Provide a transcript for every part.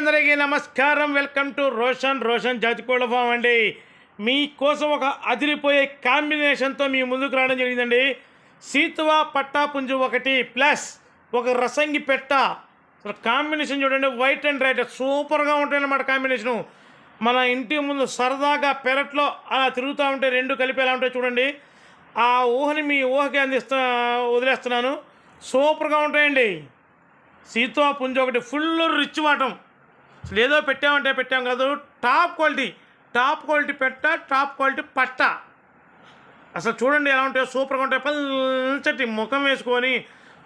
అందరికీ నమస్కారం. Welcome to Roshan. Roshan జాతికోళ్ళ ఫామ్ అండి. మీకోసం ఒక అదిరిపోయే కాంబినేషన్తో మీ ముందుకు రావడం జరిగిందండి. సీతువా పట్టా పుంజు ఒకటి ప్లస్ ఒక రసంగి పెట్ట. కాంబినేషన్ చూడండి వైట్ అండ్ రైట్ సూపర్గా ఉంటాయన్నమాట కాంబినేషను మన ఇంటి ముందు సరదాగా పెరట్లో అలా తిరుగుతూ ఉంటే రెండు కలిపి ఎలా ఉంటాయి చూడండి. ఆ ఊహని మీ ఊహకి అందిస్తా వదిలేస్తున్నాను. సూపర్గా ఉంటాయండి. సీతో పుంజ ఒకటి ఫుల్ రిచ్ వాటం. అసలు ఏదో పెట్టామంటే పెట్టాం కాదు టాప్ క్వాలిటీ టాప్ క్వాలిటీ పెట్ట టాప్ క్వాలిటీ పట్ట. అసలు చూడండి ఎలా ఉంటాయో సూపర్గా ఉంటాయి పల్చటి ముఖం వేసుకొని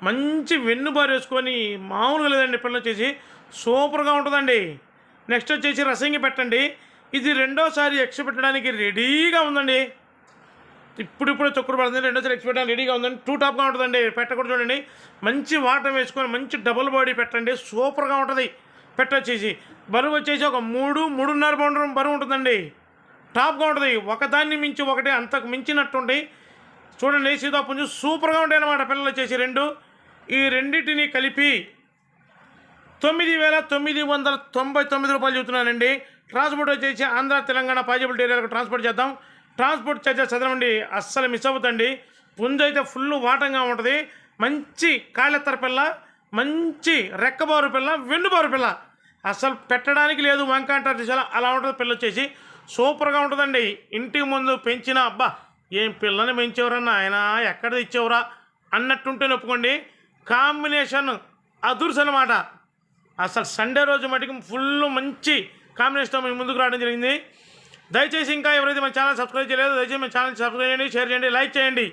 మంచి వెన్నుబారు వేసుకొని మామూలుగా లేదండి పిల్లలు వచ్చేసి సూపర్గా ఉంటుందండి. నెక్స్ట్ వచ్చేసి రసంగి పెట్టండి. ఇది రెండోసారి ఎక్స్ పెట్టడానికి రెడీగా ఉందండి. ఇప్పుడిప్పుడు ఇప్పుడు పడుతుంది రెండోసారి ఎక్స్ పెట్టడానికి రెడీగా ఉందండి. టూ టాప్గా ఉంటుందండి. పెట్ట కూడా చూడండి. మంచి వాటర్ వేసుకొని మంచి డబుల్ బాడీ పెట్టండి. సూపర్గా ఉంటుంది. పెట్టొచ్చేసి. బరువు వచ్చేసి ఒక మూడు మూడున్నర పౌండ్రం బరువు ఉంటుందండి. టాప్గా ఉంటుంది. ఒకదాన్ని మించి ఒకటి అంతకు మించినట్టుండి. చూడండి సీతాపుంజు సూపర్గా ఉంటాయి అన్నమాట పిల్లలు వచ్చేసి రెండు. ఈ రెండింటిని కలిపి తొమ్మిది వేల తొమ్మిది వందల తొంభై తొమ్మిది రూపాయలు చెబుతున్నానండి. ట్రాన్స్పోర్ట్ వచ్చేసి ఆంధ్ర తెలంగాణ పాజిబిలిటీ ఏరియాలకు ట్రాన్స్పోర్ట్ చేద్దాం. ట్రాన్స్పోర్ట్ చార్జెస్ చదవండి. అస్సలు మిస్ అవుతుంది పుంజు అయితే ఫుల్ వాటంగా ఉంటుంది. మంచి కాళ్ళెత్తర పిల్ల. మంచి రెక్కబారు పిల్ల వెన్నుబారు పిల్ల. అసలు పెట్టడానికి లేదు వంక అంటారు చూసారా? అలా ఉంటుంది పిల్ల వచ్చేసి. సూపర్గా ఉంటుందండి. ఇంటికి ముందు పెంచిన అబ్బా ఏం పిల్లని పెంచేవరన్నా ఆయన ఎక్కడ తెచ్చేవరా అన్నట్టుంటే ఒప్పుకోండి కాంబినేషన్ అదుర్స్ అనమాట అసలు సండే రోజు మటుకు ఫుల్ మంచి కాంబినేషన్తో మేము ముందుకు రావడం జరిగింది. దయచేసి ఇంకా ఎవరైతే మన ఛానల్ సబ్స్క్రైబ్ చేయలేదు దయచేసి మన ఛానల్ సబ్స్క్రైబ్ చేయండి షేర్ చేయండి లైక్ చేయండి.